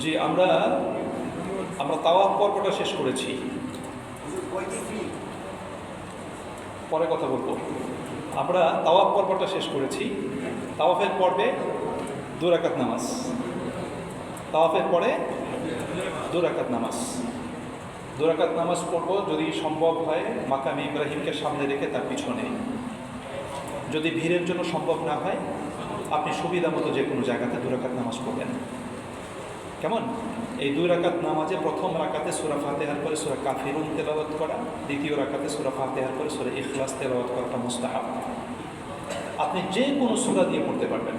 জি আমরা আমরা তাওয়াফ পর্বটা শেষ করেছি। পরে কথা বলব। আমরা তাওয়াফ পর্বটা শেষ করেছি। তাওয়াফের পর্বে দুরাকাত নামাজ। তাওয়াফের পরে দুরাকাত নামাজ। দুরাকাত নামাজ পড়ব যদি সম্ভব হয়, মাকামি ইব্রাহিমকে সামনে রেখে তার পিছনে। যদি ভিড়ের জন্য সম্ভব না হয়, আপনি সুবিধা মতো যে কোনো জায়গাতে দুরাকাত নামাজ পড়বেন। কেমন? এই দুই রাকাত নামাজে প্রথম রাকাতে সুরা ফাতেহার পরে সুরা কাফিরুন তেলাওয়াত করা, দ্বিতীয় রাকাতে সুরা ফাতেহার পরে সুরা ইখলাস তেলাওয়াত করাটা মুস্তাহাব। আপনি যে কোনো সুরা দিয়ে পড়তে পারবেন।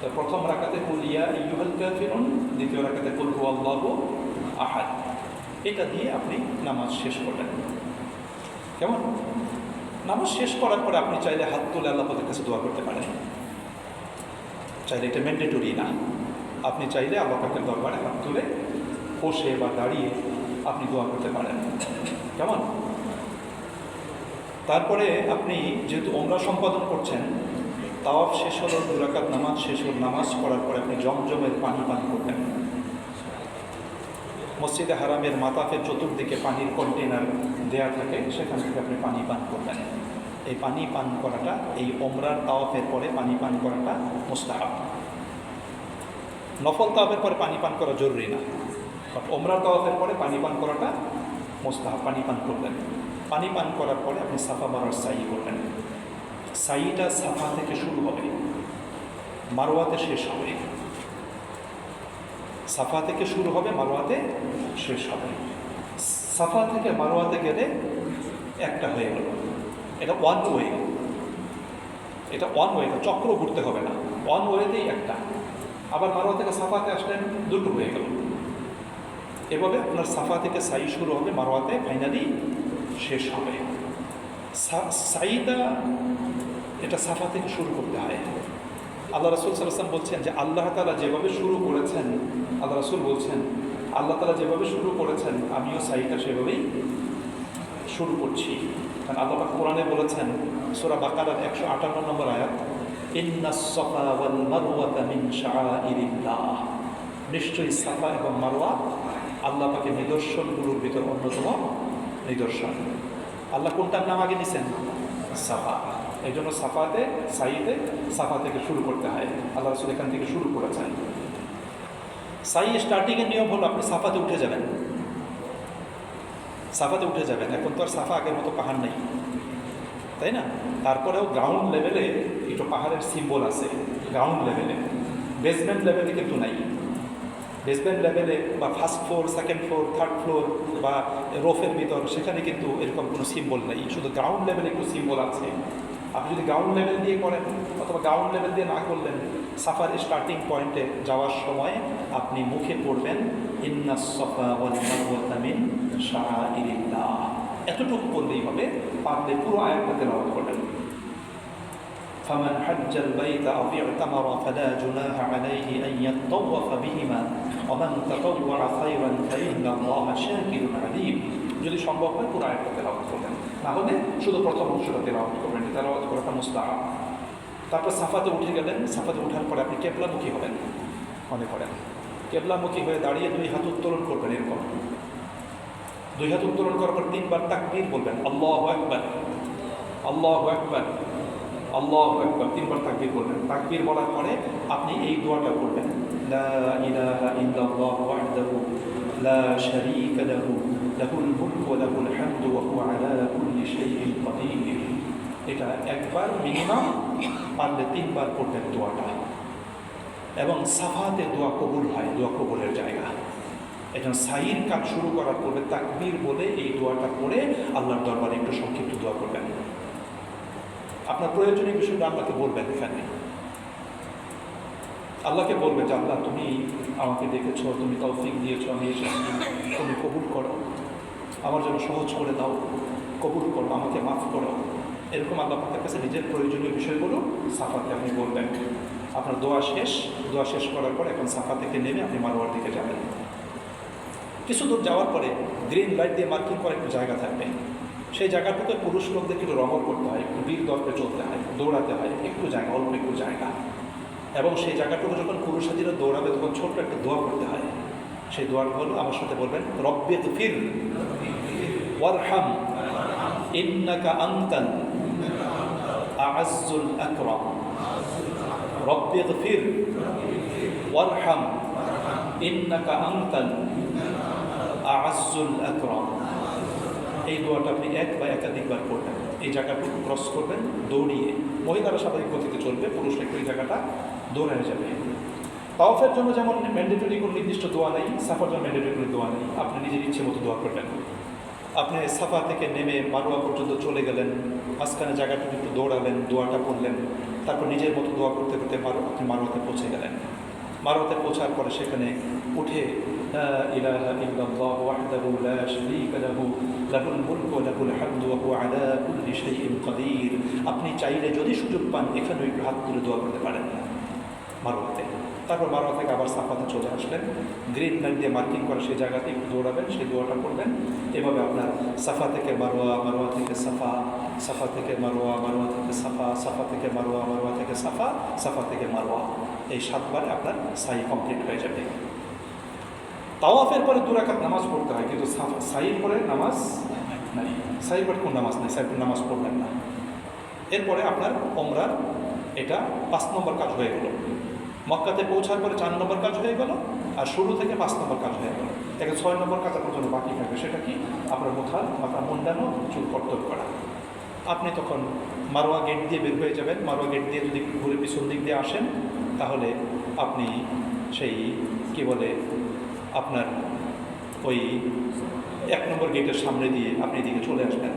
তো প্রথম রাকাতে কুল ইয়া ইয়ুহাল কাফিরুন, দ্বিতীয় রাকাতে কুল হু আল্লাহু আহাদ। এটা দিয়ে আপনি নামাজ শেষ করবেন। কেমন? নামাজ শেষ করার পরে আপনি চাইলে হাত তুলে আল্লাহ কাছে দোয়া করতে পারেন। চাইলে এটা ম্যান্ডেটরি না। আপনি চাইলে আল্লাহ পাকের দরবারে হাত তুলে বসে বা দাঁড়িয়ে আপনি দোয়া করতে পারেন। কেমন? তারপরে আপনি যেহেতু ওমরা সম্পাদন করছেন, তাওয়াফ শেষ হলো দুরাকাত নামাজ শেষ হল, নামাজ পড়ার পরে আপনি জমজমের পানি পান করবেন। মসজিদে হারামের মাতাফের চতুর্দিকে পানির কন্টেনার দেয়া থাকে, সেখান থেকে আপনি পানি পান করবেন। এই পানি পান করাটা, এই ওমরার তাওয়াফের পরে পানি পান করাটা মোস্তাহাব। নফল তাওয়াফের পরে পানি পান করা জরুরি না। বাট ওমরার তাওয়াফের পরে পানি পান করাটা মোস্তাহাব, পানি পান করবেন। পানি পান করার পরে আপনি সাফা মারার সাই করবেন। সাইটা সাফা থেকে শুরু হবে মারোয়াতে শেষ হবে। সাফা থেকে শুরু হবে মারোয়াতে শেষ হবে। সাফা থেকে মারোয়াতে গেলে একটা হয়ে গেল। এটা ওয়ান ওয়ে এটা ওয়ান ওয়ে চক্র ঘুরতে হবে না। ওয়ান ওয়েতেই একটা। আবার মারোয়া থেকে সাফাতে আসলেন দুটো হয়ে গেল এভাবে আপনার সাফা থেকে সাই শুরু হবে, মারোয়াতে ফাইনালি শেষ হবে। সাইটা এটা সাফা থেকে শুরু করতে হয়। আল্লাহ রসুল সাল্লাম বলছেন যে আল্লাহ তালা যেভাবে শুরু করেছেন, আল্লাহ রসুল বলছেন, আল্লাহ তালা যেভাবে শুরু করেছেন, আমিও সাইটা সেভাবেই শুরু করছি। কারণ আল্লাহ কোরআনে বলেছেন, সোরা বাকারার একশো আটান্ন নম্বর আয়াত নিশ্চয়ই সাফা এবং মারওয়া আল্লাহ পাকের নিদর্শনগুলোর ভিতর অন্যতম নিদর্শন। আল্লাহ কোনটার নাম আগে নিছেন? সাফা। এই জন্য সাফাতে সাইতে সাফা থেকে শুরু করতে হয়। আল্লাহ রসুল এখান থেকে শুরু করেছেন। সাই স্টার্টিংয়ের নিয়ম হলো আপনি সাফাতে উঠে যাবেন। সাফাতে উঠে যাবেন। এখন তো আর সাফা আগের মতো পাহাড় নেই। তাই না? তারপরেও গ্রাউন্ড লেভেলে একটু পাহাড়ের সিম্বল আছে গ্রাউন্ড লেভেলে বেসমেন্ট লেভেলে কিন্তু নাই। বেসমেন্ট লেভেলে বা first floor second floor third floor বা রোফের ভিতর, সেখানে কিন্তু এরকম কোনো সিম্বল নেই। শুধু গ্রাউন্ড লেভেলে একটু সিম্বল আছে। আপনি যদি গ্রাউন্ড লেভেল দিয়ে করেন অথবা গ্রাউন্ড লেভেল দিয়ে না করলেন সাফার স্টার্টিং পয়েন্টে যাওয়ার সময় আপনি মুখে পড়বেন ইন্না সফা ওয়াল মারওয়াতা এতটুকু বললেই হবে পারলে পুরো আয়াতটা তেলাওয়াত করবেন فمن حج البيت أو اعتمر فلا جناح عليه أن يطوف بهما ومن تطوع خيرا فإن الله شاكر عليم যদি সম্ভব হয় পুরো আয়াতটা তেলাওয়াত করবেন না হলে শুধু প্রথম অংশটা তেলাওয়াত করবেন তেলাওয়াত করাটা মুস্তাহাব তারপর সাফাতে উঠে গেলেন সাফাতে ওঠার পরে আপনি কেবলামুখী হবেন মনে করেন কেবলামুখী হয়ে দাঁড়িয়ে দুই হাত উত্তোলন করবেন এরকম দুই হাত উত্তোলন করার পর তিনবার তাকবীর বলবেন, আল্লাহ একবার আল্লাহ একবার আল্লাহ একবার তিনবার তাকবীর বলবেন। তাকবীর বলার পরে আপনি এই দোয়াটা করবেন লা ইলাহা ইল্লাল্লাহু ওয়াহদাহু লা শারীকা লাহু, লাহুল মুলকু ওয়া লাহুল হামদু ওয়া হুয়া আলা কুল্লি এটা একবার মিনিমাম পারলে তিনবার করবেন দোয়াটা। এবং সাফাতে দোয়া কবুল হয়, দোয়া কবুলের জায়গা। এখন সাইর কাজ শুরু করার পূর্বে তাকবীর বলে এই দোয়াটা করে আল্লাহর দরবারে একটু সংক্ষিপ্ত দোয়া করবেন। আপনার প্রয়োজনীয় বিষয়টা আল্লাহকে বলবেন এখানে। আল্লাহকে বলবে যে, আল্লাহ, তুমি আমাকে দেখেছ, তুমি তৌফিক দিয়েছ, আমি এসেছি। তুমি কবুল করো। আমার জন্য সহজ করে দাও। কবুল করো, আমাকে মাফ করো। এরকম আল্লাহ আপনার কাছে নিজের প্রয়োজনীয় বিষয়গুলো সাফাতে আপনি বলবেন। আপনার দোয়া শেষ। দোয়া শেষ করার পর এখন সাফা থেকে নেমে আপনি মারোয়ার দিকে যাবেন। কিছু দূর যাওয়ার পরে গ্রিন লাইট দিয়ে মার্কিং করা একটু জায়গা থাকবে। সেই জায়গাটুকু পুরুষ লোকদেরকে একটু রঙর করতে হয়, একটু বীর দর্পে চলতে হয়, দৌড়াতে হয়, একটু জায়গা, অল্প একটু জায়গা। এবং সেই জায়গাটুকু যখন পুরুষ হাজিরা দৌড়াবে, তখন ছোট্ট একটা দোয়া করতে হয়। সেই দোয়াটা হলো আমার সাথে বলবেন, রব্বে ফির ওয়ারহাম, ইন্নাকা আন্তান আআজ্জুল আকরাম। রব্বে ফির ওয়ারহাম, ইন্নাকা আন্তান আআজ্জুল আকরাম। এই দোয়াটা আপনি এক বা একাধিকবার করবেন। এই জায়গাটুকু ক্রস করবেন, দৌড়িয়ে। মহিলারা স্বাভাবিক গতিতে চলবে, পুরুষরা একটু এই জায়গাটা দৌড়ানো যাবে। তাওফের জন্য যেমন ম্যান্ডেটরি কোনো নির্দিষ্ট দোয়া নেই, সাফার জন্য ম্যান্ডেটরি কোনো দোয়া নেই, আপনি নিজের ইচ্ছে মতো দোয়া করবেন আপনি সাফা থেকে নেমে মারোয়া পর্যন্ত চলে গেলেন, মাঝখানে জায়গাটুকু একটু দৌড়ালেন, দোয়াটা পড়লেন, তারপর নিজের মতো দোয়া করতে করতে মারো আপনি মারোয়াতে পৌঁছে গেলেন। ভারতে পৌঁছার পরে সেখানে উঠে আপনি চাইলে যদি সুযোগ পান, এখানে ওই হাত তুলে দোয়া করতে পারেন না ভারতে তারপর বারো থেকে আবার সাফাতে চলে আসলেন। গ্রিন লাইন দিয়ে মার্কিং করে সেই জায়গাতে একটু দৌড়াবেন সেই দোয়াটা করবেন। এভাবে আপনার সাফা থেকে বারোয়া বারোয়া থেকে সাফা সাফা থেকে মারোয়া মারোয়া থেকে সাফা সাফা থেকে মারোয়া মারোয়া থেকে সাফা সাফা থেকে মারোয়া এই সাতবারে আপনার সাই কমপ্লিট হয়ে যাবে। তাওয়াফের পরে দুরাকাত নামাজ পড়তে হয়, কিন্তু সাইয়ের পরে নামাজ নাই। সাই পরে কোন নামাজ নেই? সাইয়ের পরে নামাজ পড়বেন না। এরপরে আপনার ওমরার এটা পাঁচ নম্বর কাজ হয়ে গেল। মক্কাতে পৌঁছার পরে চার নম্বর কাজ হয়ে গেল, আর শুরু থেকে পাঁচ নম্বর কাজ হয়ে গেল। একে ছয় নম্বর কাজ আপনার জন্য বাকি থাকবে। সেটা কি? আপনার মোথাল আপনার মুন্ডানো চুল কর্তব্য করা। আপনি তখন মারোয়া গেট দিয়ে বের হয়ে যাবেন। মারোয়া গেট দিয়ে যদি ঘুরে পিছন দিক দিয়ে আসেন, তাহলে আপনি সেই কি বলে, আপনার ওই এক নম্বর গেটের সামনে দিয়ে আপনি এদিকে চলে আসবেন।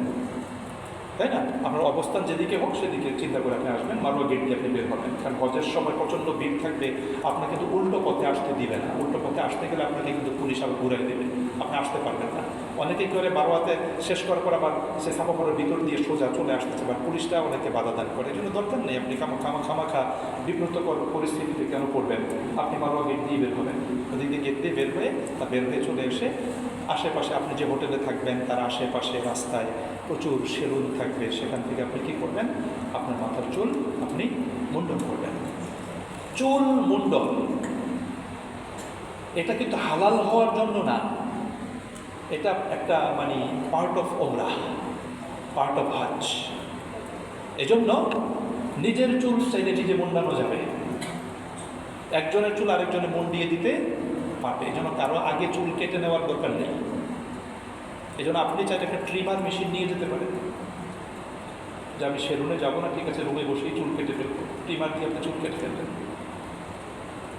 তাই না? আপনার অবস্থান যেদিকে হোক সেদিকে চিন্তা করে আপনি আসবেন, মারোয়া গেট দিয়ে আপনি বের হবেন। কারণ হজের সময় প্রচণ্ড ভিড় থাকবে আপনাকে কিন্তু উল্টো পথে আসতে দিবে না। উল্টো পথে আসতে গেলে আপনাকে কিন্তু পুলিশ আবার ঘুরাই দেবে। আপনি আসতে পারবেন না। অনেকেই করে বারোয়াতে শেষ করার পর আবার সে সাফাফরের ভিতর দিয়ে সোজা চলে আসতেছে বা পুলিশটা অনেকে বাধা দান করে। এই দরকার নেই আপনি খামা খামা খামাখা বিব্রতকর পরিস্থিতিতে কেন পড়বেন? আপনি মারোয়া গেট দিয়ে বের হবেন। ওদিক দিয়ে গেট দিয়ে বের হয়ে তা বের হয়ে চলে এসে আশেপাশে আপনি যে হোটেলে থাকবেন, তার আশেপাশে রাস্তায় প্রচুর সেলুন থাকবে, সেখান থেকে আপনি কী করবেন? আপনার মাথার চুল আপনি মুন্ডন করবেন। চুল মুন্ডন। এটা কিন্তু হালাল হওয়ার জন্য না। এটা একটা মানে পার্ট অফ ওমরা পার্ট অফ হাজ। এজন্য নিজের চুল চাইলে নিজে মুন্ডানো যাবে। একজনের চুল আরেকজনের মন দিয়ে দিতে পারবে। এই জন্য কারও আগে চুল কেটে নেওয়ার দরকার নেই। এই জন্য আপনি চাইলে একটা ট্রিমার মেশিন নিয়ে যেতে পারেন, যে আমি সেলুনে যাব না, ঠিক আছে, রুমে বসেই চুল কেটে ফেলব। ট্রিমার দিয়ে আপনি চুল কেটে ফেলবেন।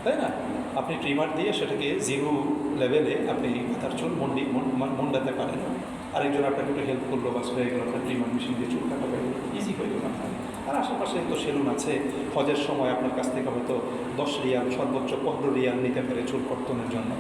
তাই না? আপনি ট্রিমার দিয়ে সেটাকে জিরো লেভেলে আপনি মাথার চুল মন্ডি মন- মন্ডাতে পারেন। আরেকজন আপনাকে একটু হেল্প করল বাস হয়ে গেল, আপনার ট্রিমার মেশিন দিয়ে চুল কাটা ইজি হয়ে গেল আপনার। আর আশেপাশে তো সেলুন আছে। হজের সময় আপনার কাছ থেকে হয়তো দশ রিয়াল, সর্বোচ্চ পনেরো রিয়াল নিতে পারে চুল কর্তনের জন্য।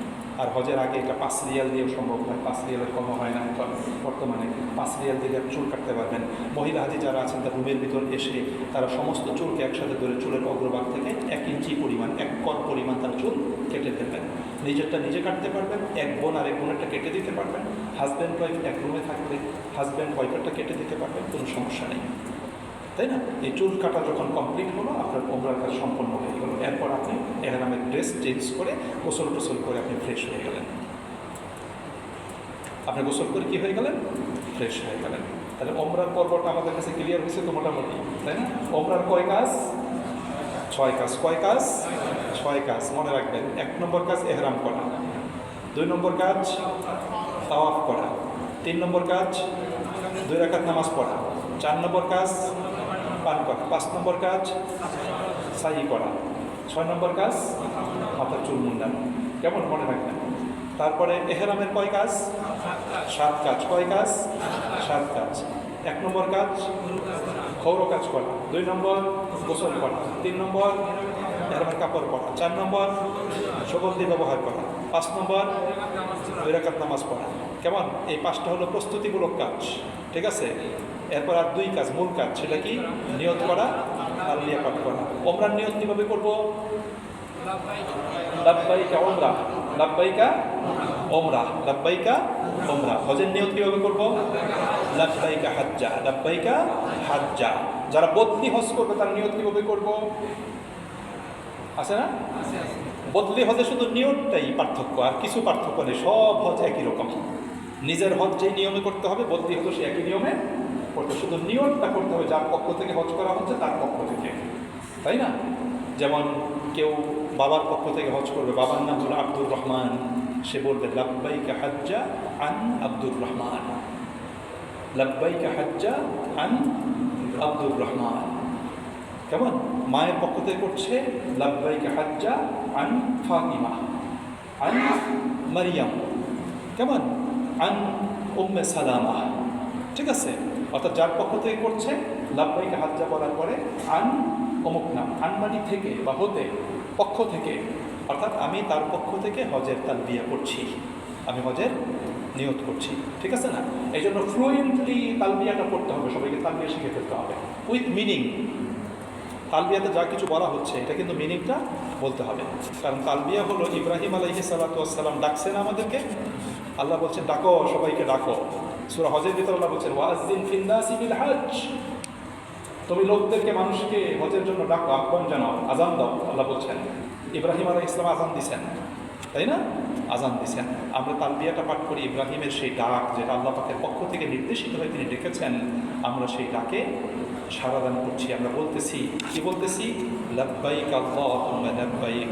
আর হজের আগে এটা পাঁচ রিয়াল দিয়েও সম্ভব হয় পাঁচ রিয়ালের কম হয় না। এখন বর্তমানে পাঁচ রিয়াল আপনি চুল কাটতে পারবেন। মহিলা হাজি যারা আছেন, তার রুমের ভিতর এসে তারা সমস্ত চুলকে একসাথে ধরে চুলের অগ্রভাগ থেকে এক ইঞ্চি পরিমাণ, এক কর পরিমাণ তার চুল কেটে ফেলবেন। নিজেরটা নিজে কাটতে পারবেন, এক বোন আর এক বোনেরটা কেটে দিতে পারবেন। হাজব্যান্ড, ওয়াইফ এক রুমে থাকলে হাজব্যান্ড, ওয়াইফেরটা কেটে দিতে পারবেন, কোনো সমস্যা নেই। তাই না? এই চুল কাটা যখন কমপ্লিট হলো, আপনার ওমরার কাজ সম্পন্ন হয়ে গেল। এরপর আপনি এহারামের ড্রেস চেঞ্জ করে গোসল টোসল করে আপনি ফ্রেশ হয়ে গেলেন। আপনি গোসল করে কি হয়ে গেলেন? ফ্রেশ হয়ে গেলেন। তাহলে ওমরার পর্বটা আমাদের কাছে ক্লিয়ার হয়েছে তো মোটামুটি, তাই না? ওমরার কয় কাজ? ছয় কাজ। কয় কাজ? ছয় কাজ। মনে রাখবেন, এক নম্বর কাজ এহরাম করা, দুই নম্বর কাজ তাওয়াফ করা, তিন নম্বর কাজ দুই রাকাত নামাজ পড়া, চার নম্বর কাজ পান করা। পাঁচ নম্বর কাজ, সাহি করা। ছয় নম্বর কাজ মাথার চুল মুন্ডানো। কেমন মনে রাখবেন তারপরে এহেরামের কয় কাজ? সাত কাজ। কয় কাজ? সাত কাজ। এক নম্বর কাজ, খৌর কাজ করা। দুই নম্বর, গোসল করা। তিন নম্বর, এহেরামের কাপড় পরা। চার নম্বর সুগন্ধি ব্যবহার করা। পাঁচ নম্বর দুই নামাজ পড়া। কেমন? এই পাঁচটা হলো প্রস্তুতিমূলক কাজ। ঠিক আছে? এরপর আর দুই কাজ, মূল কাজ, সেটা কি? নিয়ত করা আর লিয়াকাত করা। ওমরার নিয়ত কীভাবে করব? লাব্বাইকা ওমরা। লাব্বাইকা ওমরা। লাব্বাইকা ওমরা। হজের নিয়ত কীভাবে করব? লাব্বাইকা হাজ্জা। লাব্বাইকা হাজ্জা। যারা বদলি হজ করবে, তার নিয়ত কীভাবে করব? আছে না? বদলি হজে শুধু নিয়মটাই পার্থক্য, আর কিছু পার্থক্য নেই, সব হজ একই রকম। নিজের হজ যে নিয়মে করতে হবে বদলি হতো সে একই নিয়মে করতে শুধু নিয়মটা করতে হবে, যার পক্ষ থেকে হজ করা হচ্ছে তার পক্ষ থেকে। তাই না? যেমন কেউ বাবার পক্ষ থেকে হজ করবে, বাবার নাম হলো আব্দুর রহমান। সে বলবে, লাব্বাইকা হাজ্জা আন আব্দুর রহমান। লাব্বাইকা হাজ্জা আন আব্দুর রহমান। কেমন? মায়ের পক্ষ থেকে করছে, লাব্বাইকা হাজ্জা আন ফাতিমা। আন মারিয়াম। কেমন? আন উম্মে সালামা। ঠিক আছে? অর্থাৎ যার পক্ষ থেকে করছে, লাব্বাইকা হাজ্জা বলার পরে আন অমুক নাম আনমানি থেকে বা হতে, পক্ষ থেকে। অর্থাৎ আমি তার পক্ষ থেকে হজের তাল তালবিয়া করছি। আমি হজের নিয়ত করছি। ঠিক আছে না? এই জন্য ফ্লুয়েন্টলি তালবিয়াটা পড়তে হবে, সবাইকে তালবিয়া শিখে ফেলতে হবে। উইথ মিনিং তালবিয়াতে যা কিছু বলা হচ্ছে, এটা কিন্তু মিনিংটা বলতে হবে। কারণ তালবিয়া হলো ইব্রাহিম আলাইহি সালাতাম ডাকছেন আমাদেরকে আল্লাহ বলছেন, ডাকো, সবাইকে ডাকো। সুরা হজের ভিতরে আল্লাহ বলছেন ওয়াজদিন ফিন্দাসি বিল হজ তুমি লোকদেরকে, মানুষকে হজের জন্য ডাকো আহ্বান জানাও, আজান দাও, আল্লাহ বলছেন। ইব্রাহিম আলাহ ইসলাম আজান দিছেন, তাই না? আজান দিছেন। আমরা তালবিয়াটা পাঠ করি, ইব্রাহিমের সেই ডাক যেটা আল্লাহ পাকের পক্ষ থেকে নির্দেশিত হয়ে তিনি ডেকেছেন, আমরা সেই ডাকে সারাদান করছি, আমরা বলতেছি, কি বলতেছি? লাব্বাইক আল্লাহুম্মা লাব্বাইক।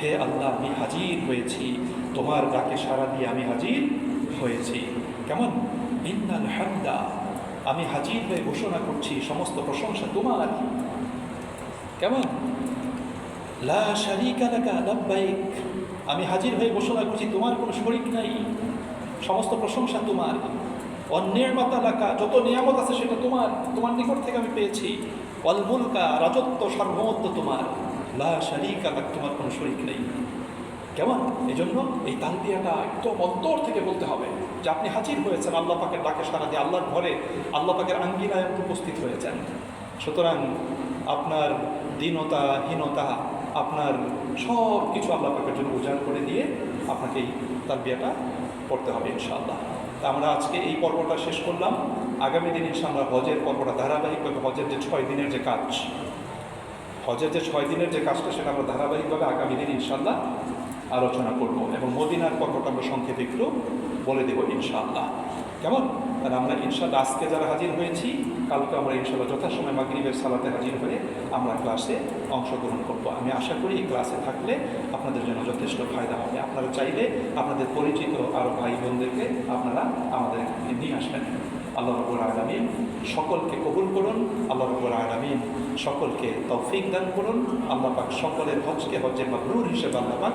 হে আল্লাহ, আমি হাজির হয়েছি। তোমার ডাকে সারা দিয়ে আমি হাজির হয়েছি। কেমন? ইন্নাল হামদা, আমি হাজির হয়ে ঘোষণা করছি, সমস্ত প্রশংসা তোমার। কেমন? লা আমি হাজির হয়ে ঘোষণা করছি, তোমার কোনো শরিক নাই। সমস্ত প্রশংসা তোমার। অন্যের মাতা লাকা, যত নিয়ামত আছে সেটা তোমার। তোমার নিকট থেকে আমি পেয়েছি। অলমুলকা রাজত্ব সার্বভৌমত্ব তোমার। লা শারিকা তোমার কোনো শরিক নেই। কেমন? এই জন্য এই তালবিয়াটা একদম অন্তর থেকে বলতে হবে যে আপনি হাজির হয়েছেন আল্লাহ পাকের ডাকে সারা দিয়ে আল্লাহর ঘরে, আল্লাহ পাকের আঙ্গিনায় উপস্থিত হয়েছেন। সুতরাং আপনার দীনতা, হীনতা, আপনার সব কিছু আল্লাহ পাকের জন্য উজাড় করে দিয়ে আপনাকে এই তালবিয়াটা পড়তে হবে ইনশাআল্লাহ। তা আমরা আজকে এই পর্বটা শেষ করলাম। আগামী দিন ইনশাআল্লাহ হজের পর্বটা ধারাবাহিকভাবে, হজের যে ছয় দিনের যে কাজ, হজের যে ছয় দিনের যে কাজটা সেটা আমরা ধারাবাহিকভাবে আগামী দিন ইনশাআল্লাহ আলোচনা করব এবং মদিনার পর্বটা আমরা সংক্ষেপে একটু বলে দেবো ইনশাআল্লাহ। কেমন? আর আমরা ইনশাআল্লাহ আজকে যারা হাজির হয়েছি, কালকে আমরা ইনশাআল্লাহ যথাসময় মাগরিবের সালাতে হাজির হয়ে আমরা ক্লাসে অংশগ্রহণ করব। আমি আশা করি এই ক্লাসে থাকলে আপনাদের জন্য যথেষ্ট ফায়দা হবে। আপনারা চাইলে আপনাদের পরিচিত আরও ভাই বোনদেরকে আপনারা আমাদের নিয়ে আসবেন। আল্লাহ রবুল আলমিন সকলকে কবুল করুন। আল্লাহ রবুল আলমিন সকলকে তৌফিক দান করুন। আল্লাহ পাক সকলের হজকে হজে মাবরুর হিসেবে আল্লাহ পাক